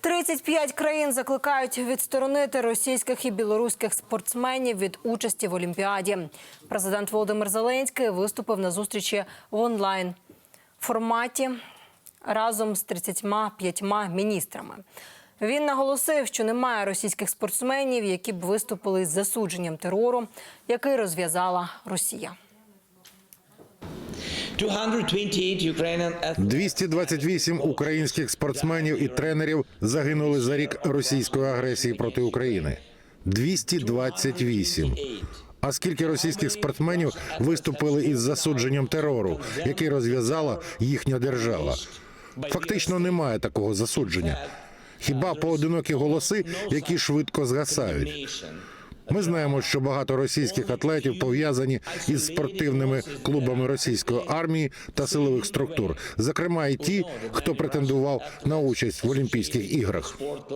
35 країн закликають відсторонити російських і білоруських спортсменів від участі в Олімпіаді. Президент Володимир Зеленський виступив на зустрічі в онлайн форматі разом з 35 міністрами. Він наголосив, що немає російських спортсменів, які б виступили з засудженням терору, який розв'язала Росія. 228 Ukrainian athletes 228 українських спортсменів і тренерів загинули за рік російської агресії проти України. 228. А скільки російських спортсменів виступили із засудженням терору, який розв'язала їхня держава? Фактично немає такого засудження. Хіба поодинокі голоси, які швидко згасають? Ми знаємо, що багато російських атлетів пов'язані із спортивними клубами російської армії та силових структур, зокрема і ті, хто претендував на участь в Олімпійських іграх.